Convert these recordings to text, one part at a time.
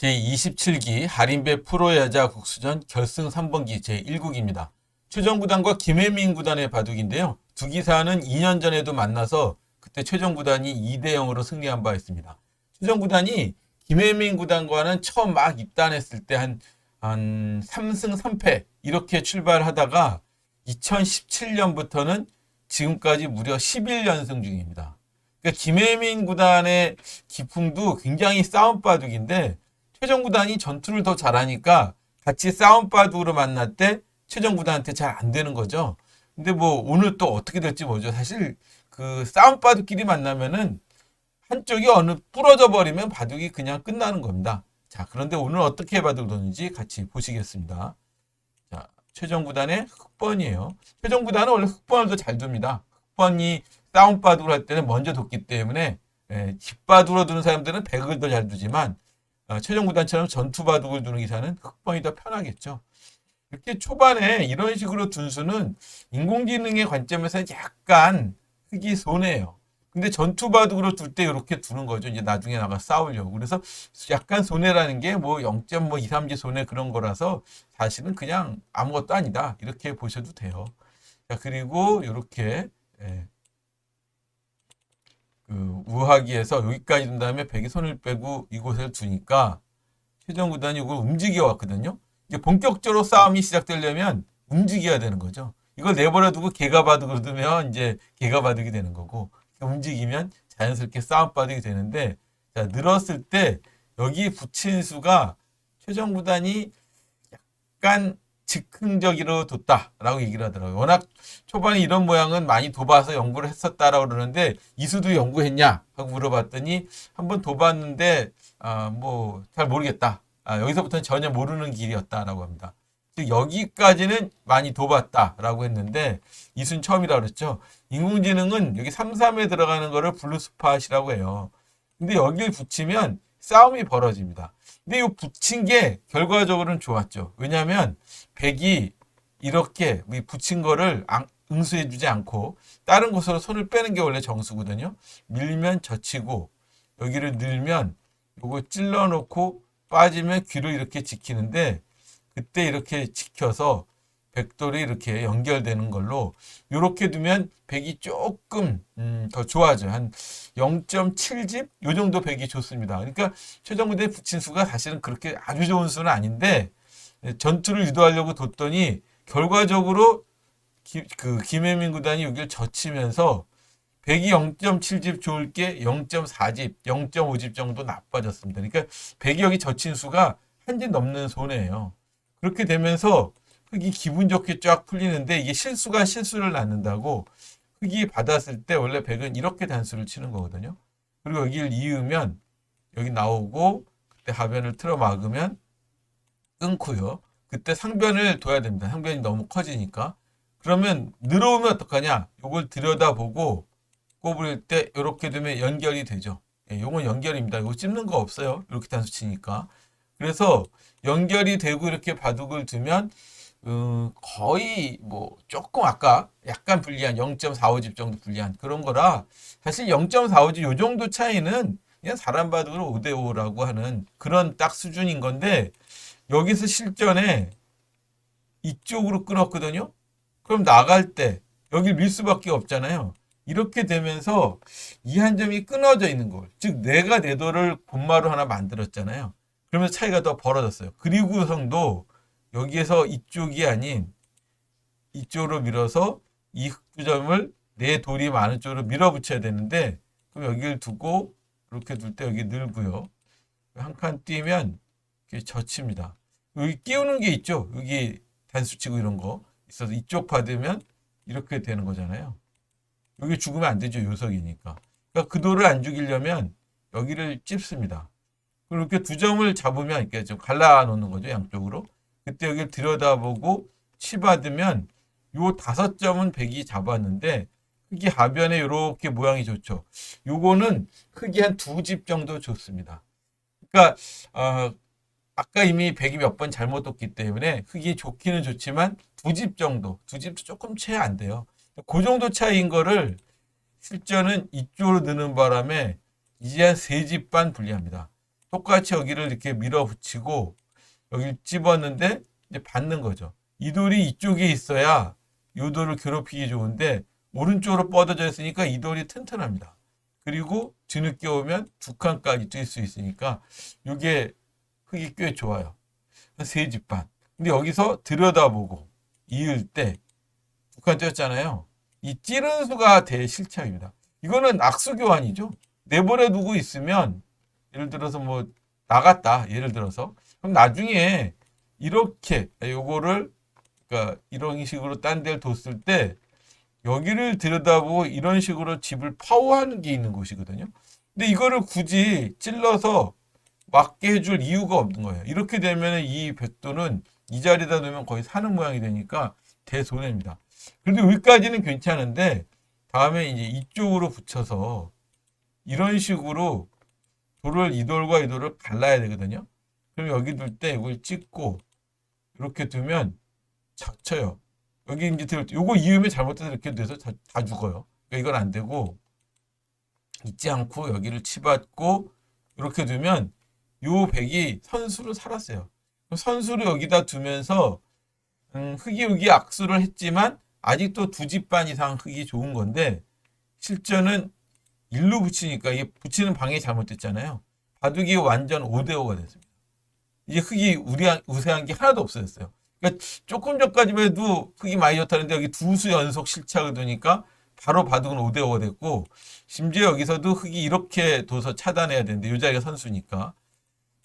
제27기 하림배 프로여자 국수전 결승 3번기 제1국입니다. 최정 구단과 김혜민 구단의 바둑인데요. 두 기사는 2년 전에도 만나서 그때 최정 구단이 2대 0으로 승리한 바 있습니다. 최정 구단이 김혜민 구단과는 처음 막 입단했을 때 한 한 3승 3패 이렇게 출발하다가 2017년부터는 지금까지 무려 11연승 중입니다. 그러니까 김혜민 구단의 기풍도 굉장히 싸움 바둑인데 최정 구단이 전투를 더 잘하니까 같이 싸움 바둑으로 만날 때 최정 구단한테 잘 안 되는 거죠. 근데 뭐 오늘 또 어떻게 될지 모르죠. 사실 그 싸움 바둑끼리 만나면은 한쪽이 어느 부러져 버리면 바둑이 그냥 끝나는 겁니다. 자, 그런데 오늘 어떻게 바둑을 뒀는지 같이 보시겠습니다. 자, 최정 구단의 흑번이에요. 최정 구단은 원래 흑번을 더 잘 둡니다. 흑번이 싸움 바둑을 할 때는 먼저 뒀기 때문에 예, 뒷바둑으로 두는 사람들은 백을 더 잘 두지만 어, 최정 구단처럼 전투 바둑을 두는 기사는 흑번이 더 편하겠죠. 이렇게 초반에 이런 식으로 둔 수는 인공지능의 관점에서 약간 흑이 손해예요. 근데 전투 바둑으로 둘 때 이렇게 두는 거죠. 이제 나중에 나가 싸우려고. 그래서 약간 손해라는 게 뭐 0.2, 3지 손해 그런 거라서 사실은 그냥 아무것도 아니다. 이렇게 보셔도 돼요. 자, 그리고 이렇게 예. 그 우하기에서 여기까지 둔 다음에 백이 손을 빼고 이곳에 두니까 최정 구단이 이걸 움직여 왔거든요. 이제 본격적으로 싸움이 시작되려면 움직여야 되는 거죠. 이걸 내버려 두고 개가 바둑으로 두면 이제 개가 바둑이 되는 거고 움직이면 자연스럽게 싸움 바둑이 되는데 자, 늘었을 때 여기 붙인 수가 최정 구단이 약간 즉흥적으로 뒀다라고 얘기를 하더라고요. 워낙 초반에 이런 모양은 많이 둬봐서 연구를 했었다라고 그러는데 이수도 연구했냐 하고 물어봤더니 한번 둬봤는데 아, 뭐 잘 모르겠다. 아, 여기서부터는 전혀 모르는 길이었다라고 합니다. 즉 여기까지는 많이 둬봤다라고 했는데 이순 처음이라고 그랬죠. 인공지능은 여기 3, 3에 들어가는 거를 블루스팟이라고 해요. 근데 여기를 붙이면 싸움이 벌어집니다. 근데 이 붙인 게 결과적으로는 좋았죠. 왜냐하면 백이 이렇게 이 붙인 거를 안- 응수해 주지 않고 다른 곳으로 손을 빼는 게 원래 정수거든요. 밀면 젖히고 여기를 늘면 요거 찔러 놓고 빠지면 귀를 이렇게 지키는데 그때 이렇게 지켜서 백돌이 이렇게 연결되는 걸로 이렇게 두면 백이 조금 음, 더 좋아져요. 한 0.7집 요 정도 백이 좋습니다. 그러니까 최정부대 붙인 수가 사실은 그렇게 아주 좋은 수는 아닌데 예, 전투를 유도하려고 뒀더니 결과적으로 기, 그 김혜민 구단이 여기를 젖히면서 백이 0.7집 좋을 게 0.4집, 0.5집 정도 나빠졌습니다. 그러니까 백이 여기 젖힌 수가 한 집 넘는 손해예요. 그렇게 되면서 흙이 기분 좋게 쫙 풀리는데 이게 실수가 실수를 낳는다고 흙이 받았을 때 원래 백은 이렇게 단수를 치는 거거든요. 그리고 여기를 이으면 여기 나오고 그때 하변을 틀어 막으면 끊고요. 그때 상변을 둬야 됩니다. 상변이 너무 커지니까. 그러면 늘어오면 어떡하냐? 요걸 들여다보고 꼽을 때 이렇게 되면 연결이 되죠. 예, 요건 연결입니다. 이거 찝는 거 없어요. 이렇게 단수 치니까. 그래서 연결이 되고 이렇게 바둑을 두면 음, 거의 뭐 조금 아까 약간 불리한 0.45집 정도 불리한 그런 거라 사실 0.45집 요 정도 차이는 그냥 사람 바둑으로 5대 5라고 하는 그런 딱 수준인 건데 여기서 실전에 이쪽으로 끊었거든요. 그럼 나갈 때 여기 밀 수밖에 없잖아요. 이렇게 되면서 이 한 점이 끊어져 있는 걸. 즉 내가 내 돌을 본마로 하나 만들었잖아요. 그러면서 차이가 더 벌어졌어요. 그리고성도 여기에서 이쪽이 아닌 이쪽으로 밀어서 이 흑부점을 내 돌이 많은 쪽으로 밀어붙여야 되는데 그럼 여기를 두고 이렇게 둘 때 여기 늘고요. 한 칸 뛰면 이렇게 젖힙니다. 여기 끼우는 게 있죠. 여기 단수치고 이런 거 있어서 이쪽 받으면 이렇게 되는 거잖아요. 여기 죽으면 안 되죠. 요석이니까. 그러니까 그 돌을 안 죽이려면 여기를 찝습니다. 그리고 이렇게 두 점을 잡으면 이렇게 좀 갈라 놓는 거죠. 양쪽으로. 그때 여기를 들여다보고 치받으면 요 다섯 점은 백이 잡았는데 흙이 하변에 이렇게 모양이 좋죠. 요거는 흙이 한 두 집 정도 좋습니다. 그러니까 어, 아까 이미 백이 몇 번 잘못 뒀기 때문에 흙이 좋기는 좋지만 두 집 정도, 두 집도 조금 채 안 돼요. 그 정도 차이인 거를 실전은 이쪽으로 느는 바람에 이제 한 세 집반 불리합니다. 똑같이 여기를 이렇게 밀어붙이고 여기를 집었는데 이제 받는 거죠. 이 돌이 이쪽에 있어야 이 돌을 괴롭히기 좋은데 오른쪽으로 뻗어져 있으니까 이 돌이 튼튼합니다. 그리고 뒤늦게 오면 두 칸까지 뛸 수 있으니까 이게 흙이 꽤 좋아요. 세 집 반. 근데 여기서 들여다보고 이을 때 두 칸 뛰었잖아요. 이 찌른 수가 대실착입니다. 이거는 악수 교환이죠. 내버려 두고 있으면 예를 들어서 뭐 나갔다. 예를 들어서 그럼 나중에 이렇게 요거를 그러니까 이런 식으로 딴 데를 뒀을 때 여기를 들여다보고 이런 식으로 집을 파워하는 게 있는 곳이거든요. 근데 이거를 굳이 찔러서 맞게 해줄 이유가 없는 거예요. 이렇게 되면 이 백도는 이 자리에다 놓으면 거의 사는 모양이 되니까 대손해입니다. 그래도 여기까지는 괜찮은데 다음에 이제 이쪽으로 붙여서 이런 식으로 돌을 이 돌과 이 돌을 갈라야 되거든요. 그럼 여기 둘 때 이걸 찍고 이렇게 두면 젖혀요. 여기 이제 들 요거 이음에 잘못해서 이렇게 돼서 다, 다 죽어요. 그러니까 이건 안 되고 잊지 않고 여기를 치받고 이렇게 두면 요 백이 선수로 살았어요. 선수를 여기다 두면서 음, 흙이 여기 악수를 했지만 아직도 두 집 반 이상 흙이 좋은 건데 실전은 일로 붙이니까 이게 붙이는 방향이 잘못됐잖아요. 바둑이 완전 5대5가 됐습니다. 이제 흙이 우리한, 우세한 게 하나도 없어졌어요. 그러니까 조금 전까지만 해도 흙이 많이 좋다는데 여기 두 수 연속 실착을 두니까 바로 바둑은 5대5가 됐고 심지어 여기서도 흙이 이렇게 둬서 차단해야 되는데 요 자리가 선수니까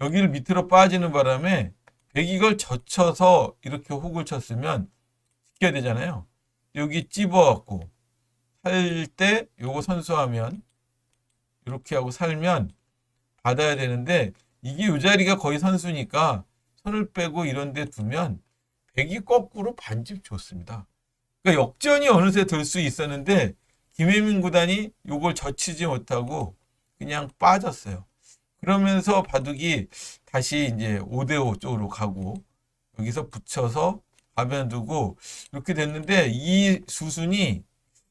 여기를 밑으로 빠지는 바람에 백이 이걸 젖혀서 이렇게 훅을 쳤으면 지켜야 되잖아요. 여기 찝어갖고 살 때 요거 선수하면 이렇게 하고 살면 받아야 되는데 이게 요 자리가 거의 선수니까 손을 빼고 이런 데 두면 백이 거꾸로 반집 좋습니다. 그러니까 역전이 어느새 될 수 있었는데 김혜민 구단이 요걸 젖히지 못하고 그냥 빠졌어요. 그러면서 바둑이 다시 이제 5대5 쪽으로 가고 여기서 붙여서 가면 두고 이렇게 됐는데 이 수순이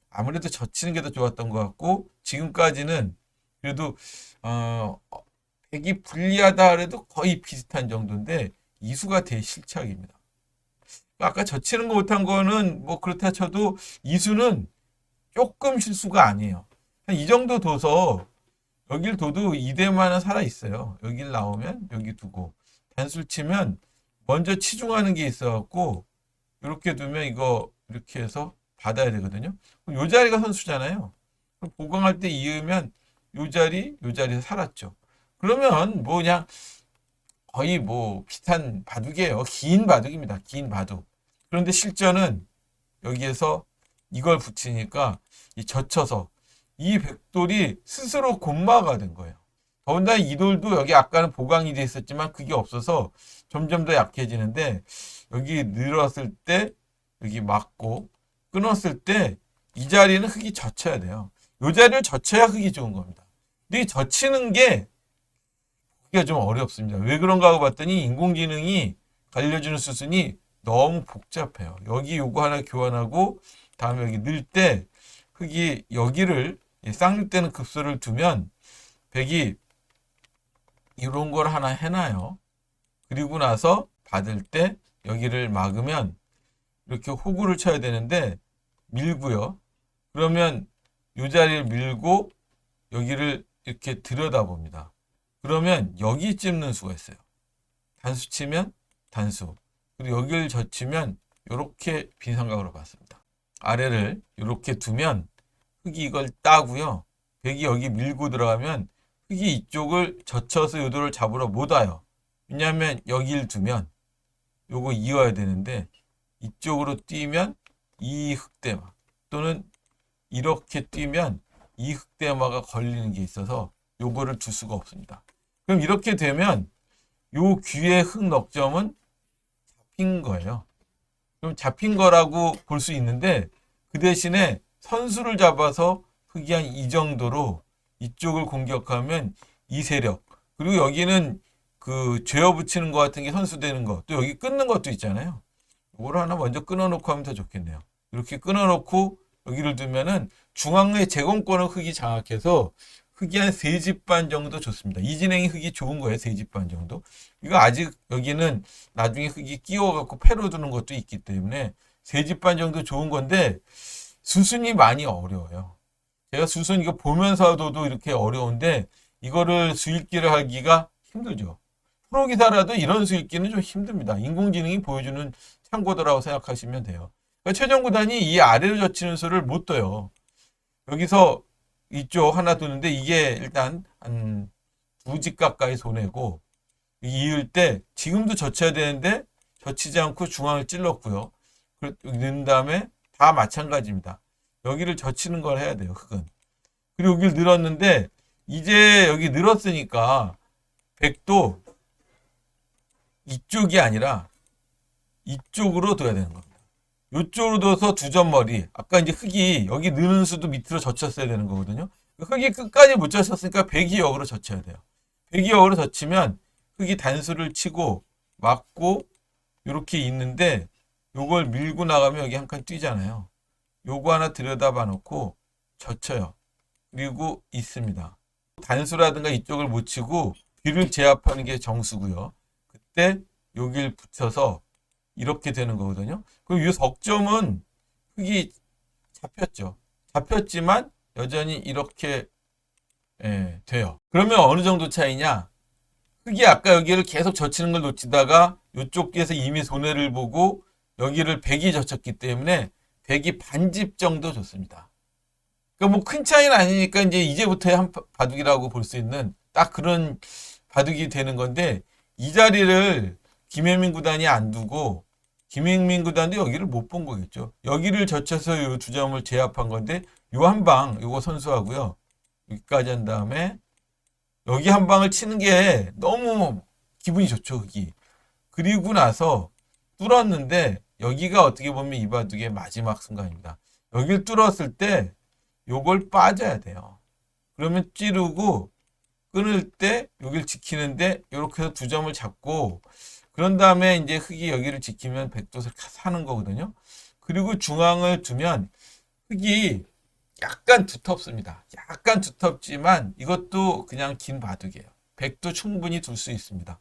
아무래도 젖히는 게 더 좋았던 것 같고 지금까지는 그래도 어 백이 불리하다 그래도 거의 비슷한 정도인데 이수가 대실착입니다. 아까 젖히는 거 못한 거는 뭐 그렇다 쳐도 이수는 조금 실수가 아니에요. 한 이 정도 둬서 여길 둬도 2대만은 살아 있어요. 여길 나오면 여기 두고 단술 치면 먼저 치중하는 게 있어갖고 이렇게 두면 이거 이렇게 해서 받아야 되거든요. 그럼 요 자리가 선수잖아요. 보강할 때 이으면 요 자리, 요 자리에서 살았죠. 그러면 뭐 그냥 거의 뭐 비슷한 바둑이에요. 긴 바둑입니다. 긴 바둑. 그런데 실전은 여기에서 이걸 붙이니까 이 젖혀서 이 백돌이 스스로 곤마가 된 거예요. 더군다나 이 돌도 여기 아까는 보강이 돼 있었지만 그게 없어서 점점 더 약해지는데 여기 늘었을 때 여기 맞고 끊었을 때 이 자리는 흙이 젖혀야 돼요. 이 자리를 젖혀야 흙이 좋은 겁니다. 근데 이 젖히는 게 그게 좀 어렵습니다. 왜 그런가 하고 봤더니 인공지능이 알려주는 수순이 너무 복잡해요. 여기 요거 하나 교환하고 다음에 여기 넣을 때 흙이 여기를 쌍육되는 급수를 두면 백이 이런 걸 하나 해놔요. 그리고 나서 받을 때 여기를 막으면 이렇게 호구를 쳐야 되는데 밀고요. 그러면 이 자리를 밀고 여기를 이렇게 들여다봅니다. 그러면 여기 찝는 수가 있어요. 단수 치면 단수. 그리고 여기를 젖히면 이렇게 빈 삼각으로 봤습니다. 아래를 이렇게 두면 흙이 이걸 따고요. 백이 여기 밀고 들어가면 흙이 이쪽을 젖혀서 요도를 잡으러 못 와요. 왜냐하면 여기를 두면 요거 이어야 되는데 이쪽으로 뛰면 이 흙대마 또는 이렇게 뛰면 이 흙대마가 걸리는 게 있어서 요거를 줄 수가 없습니다. 그럼 이렇게 되면 요 귀의 흙 넉점은 잡힌 거예요. 그럼 잡힌 거라고 볼 수 있는데 그 대신에 선수를 잡아서 흙이 한 이 정도로 이쪽을 공격하면 이 세력 그리고 여기는 그 죄어 붙이는 것 같은 게 선수되는 거 또 여기 끊는 것도 있잖아요. 이걸 하나 먼저 끊어놓고 하면 더 좋겠네요. 이렇게 끊어놓고 여기를 두면은 중앙의 제공권을 흙이 장악해서 흙이 한 세 집 반 정도 좋습니다. 이 진행이 흙이 좋은 거예요. 세 집 반 정도. 이거 아직 여기는 나중에 흙이 끼워갖고 패로 두는 것도 있기 때문에 세 집 반 정도 좋은 건데 수순이 많이 어려워요. 제가 수순 이거 보면서 도 이렇게 어려운데 이거를 수익기를 하기가 힘들죠. 프로 기사라도 이런 수익기는 좀 힘듭니다. 인공지능이 보여주는 참고도라고 생각하시면 돼요. 그러니까 최종 구단이 이 아래로 젖히는 수를 못 떠요. 여기서 이쪽 하나 두는데 이게 일단 한 두 집 가까이 손해고 이을 때 지금도 젖혀야 되는데 젖히지 않고 중앙을 찔렀고요. 그- 넣은 다음에 다 마찬가지입니다. 여기를 젖히는 걸 해야 돼요. 흙은. 그리고 여기를 늘었는데 이제 여기 늘었으니까 백도 이쪽이 아니라 이쪽으로 둬야 되는 겁니다. 이쪽으로 둬서 두 점 머리. 아까 이제 흙이 여기 느는 수도 밑으로 젖혔어야 되는 거거든요. 흙이 끝까지 못 젖혔으니까 백이 역으로 젖혀야 돼요. 백이 역으로 젖히면 흙이 단수를 치고 막고 이렇게 있는데 요걸 밀고 나가면 여기 한 칸 뛰잖아요. 요거 하나 들여다봐 놓고 젖혀요. 그리고 있습니다. 단수라든가 이쪽을 못 치고 뒤를 제압하는 게 정수고요. 그때 여길 붙여서 이렇게 되는 거거든요. 그럼 이 석점은 흙이 잡혔죠. 잡혔지만 여전히 이렇게 예, 돼요. 그러면 어느 정도 차이냐? 흙이 아까 여기를 계속 젖히는 걸 놓치다가 이쪽에서 이미 손해를 보고 여기를 100이 젖혔기 때문에 100이 반집 정도 줬습니다. 그러니까 뭐 큰 차이는 아니니까 이제 이제부터의 한 바- 바둑이라고 볼 수 있는 딱 그런 바둑이 되는 건데 이 자리를 김혜민 구단이 안 두고 김혜민 구단도 여기를 못 본 거겠죠. 여기를 젖혀서 이 두 점을 제압한 건데 요 한 방 요거 선수하고요. 여기까지 한 다음에 여기 한 방을 치는 게 너무 기분이 좋죠, 흙이. 그리고 나서 뚫었는데 여기가 어떻게 보면 이 바둑의 마지막 순간입니다. 여기를 뚫었을 때 요걸 빠져야 돼요. 그러면 찌르고 끊을 때 여기를 지키는데 이렇게 해서 두 점을 잡고 그런 다음에 이제 흙이 여기를 지키면 백도를 사는 거거든요. 그리고 중앙을 두면 흙이 약간 두텁습니다. 약간 두텁지만 이것도 그냥 긴 바둑이에요. 백도 충분히 둘 수 있습니다.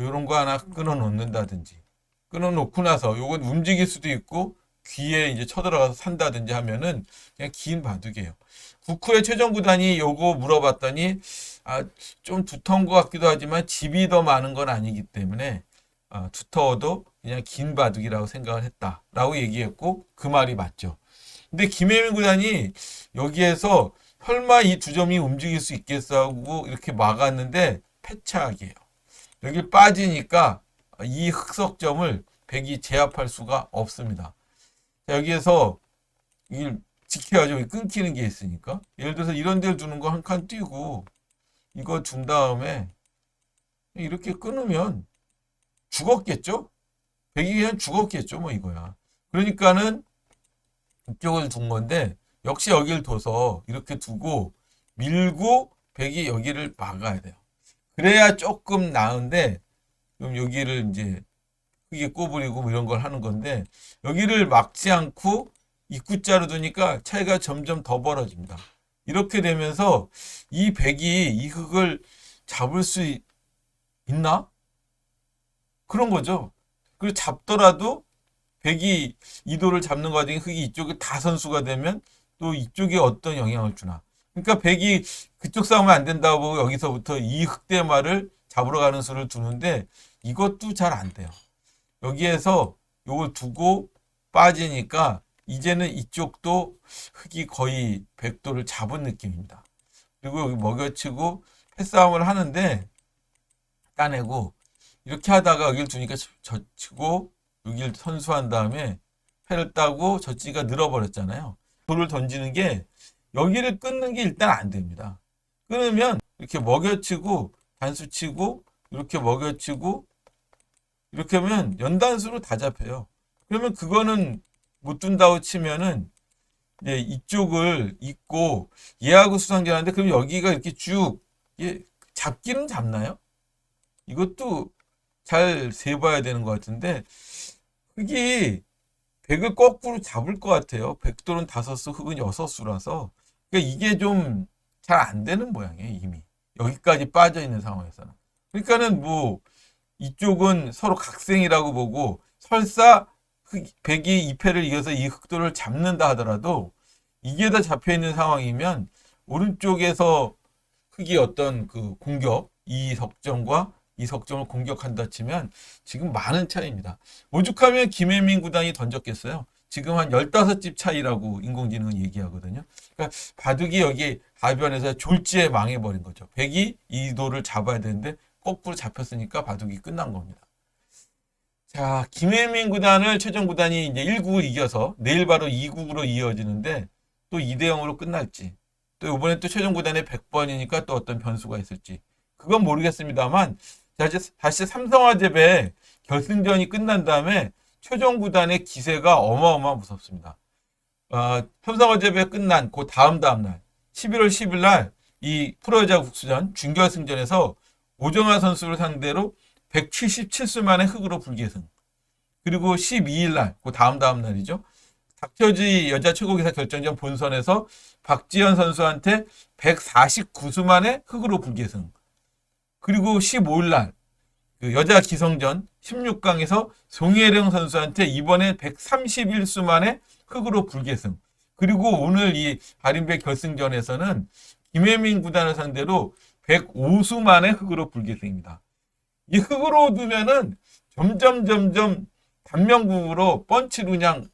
이런 거 하나 끊어 놓는다든지 끊어 놓고 나서 요건 움직일 수도 있고 귀에 이제 쳐들어가서 산다든지 하면은 그냥 긴 바둑이에요. 국후의 최종 구단이 요거 물어봤더니 아, 좀 두터운 것 같기도 하지만 집이 더 많은 건 아니기 때문에 아, 두터워도 그냥 긴 바둑이라고 생각을 했다라고 얘기했고 그 말이 맞죠. 근데 김혜민 구단이 여기에서 설마 이 두 점이 움직일 수 있겠어 하고 이렇게 막았는데 패착이에요. 여기 빠지니까 이 흑석점을 백이 제압할 수가 없습니다. 자, 여기에서 이걸 지켜야죠. 끊기는 게 있으니까. 예를 들어서 이런 데를 두는 거 한 칸 띄고 이거 둔 다음에 이렇게 끊으면 죽었겠죠? 백이 그냥 죽었겠죠. 뭐 이거야. 그러니까는 이쪽을 둔 건데 역시 여기를 둬서 이렇게 두고 밀고 백이 여기를 막아야 돼요. 그래야 조금 나은데 그럼 여기를 이제 크게 꼬부리고 뭐 이런 걸 하는 건데 여기를 막지 않고 입구자로 두니까 차이가 점점 더 벌어집니다. 이렇게 되면서 이 백이 이 흙을 잡을 수 있- 있나? 그런 거죠. 그리고 잡더라도 백이 이도를 잡는 과정에 흙이 이쪽에 다 선수가 되면 또 이쪽에 어떤 영향을 주나. 그러니까 백이 그쪽 싸우면 안 된다고 여기서부터 이 흑대마를 잡으러 가는 수를 두는데 이것도 잘 안 돼요. 여기에서 요걸 두고 빠지니까 이제는 이쪽도 흙이 거의 백도를 잡은 느낌입니다. 그리고 여기 먹여치고 패싸움을 하는데 따내고 이렇게 하다가 여기를 두니까 젖히고 여기를 선수한 다음에 패를 따고 젖지가 늘어버렸잖아요. 돌을 던지는 게 여기를 끊는 게 일단 안 됩니다. 끊으면 이렇게 먹여치고 단수치고 이렇게 먹여치고 이렇게 하면 연단수로 다 잡혀요. 그러면 그거는 못 둔다고 치면은 이제 이쪽을 잇고 얘하고 수상전하는데 그럼 여기가 이렇게 쭉 예, 잡기는 잡나요? 이것도 잘 세봐야 되는 것 같은데 흙이 백을 거꾸로 잡을 것 같아요. 백돌은 다섯 수, 흙은 여섯 수라서 그러니까 이게 좀 잘 안 되는 모양이에요, 이미. 여기까지 빠져 있는 상황에서는. 그러니까는 뭐 이쪽은 서로 각생이라고 보고 설사 흑- 백이 2패를 이어서 이 흑도를 잡는다 하더라도 이게 다 잡혀 있는 상황이면 오른쪽에서 흑이 어떤 그 공격 이 석점과 이 석점을 공격한다 치면 지금 많은 차이입니다. 오죽하면 김혜민 구단이 던졌겠어요. 지금 한 15집 차이라고 인공지능은 얘기하거든요. 그러니까 바둑이 여기 가변에서 졸지에 망해버린 거죠. 백이 이 도를 잡아야 되는데 거꾸로 잡혔으니까 바둑이 끝난 겁니다. 자, 김혜민 구단을 최종 구단이 이제 1국을 이겨서 내일 바로 2국으로 이어지는데 또 2대 0으로 끝날지 또 이번에 또 최종 구단의 100번이니까 또 어떤 변수가 있을지 그건 모르겠습니다만 다시, 다시 삼성화재배 결승전이 끝난 다음에 최종 구단의 기세가 어마어마 무섭습니다. 어, 삼성화재배 끝난 그 다음 다음 날 11월 10일 날 이 프로여자 국수전 준결승전에서 오정아 선수를 상대로 177수 만에 흑으로 불계승. 그리고 12일 날, 그 다음 다음 날이죠. 닥터지 여자 최고기사 결정전 본선에서 박지현 선수한테 149수 만에 흑으로 불계승. 그리고 15일 날, 그 여자 기성전 16강에서 송혜령 선수한테 이번에 131수 만에 흑으로 불계승. 그리고 오늘 이 바린배 결승전에서는 김혜민 구단을 상대로 105수 만에 흑으로 불계승입니다. 이 흑으로 두면은 점점 점점 단명국으로 펀치로 그냥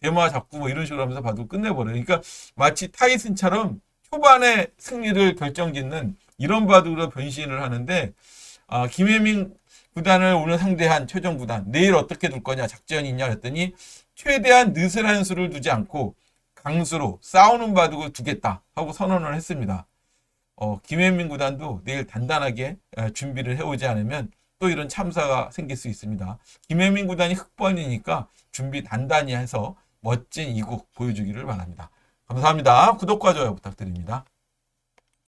대마 잡고 뭐 이런 식으로 하면서 바둑 끝내버려요. 그러니까 마치 타이슨처럼 초반에 승리를 결정짓는 이런 바둑으로 변신을 하는데 아, 김혜민 구단을 오늘 상대한 최종 구단 내일 어떻게 둘 거냐 작전이 있냐 그랬더니 최대한 느슨한 수를 두지 않고 강수로 싸우는 바둑을 두겠다 하고 선언을 했습니다. 어, 김혜민 구단도 내일 단단하게 에, 준비를 해오지 않으면 또 이런 참사가 생길 수 있습니다. 김혜민 구단이 흑번이니까 준비 단단히 해서 멋진 이국 보여주기를 바랍니다. 감사합니다. 구독과 좋아요 부탁드립니다.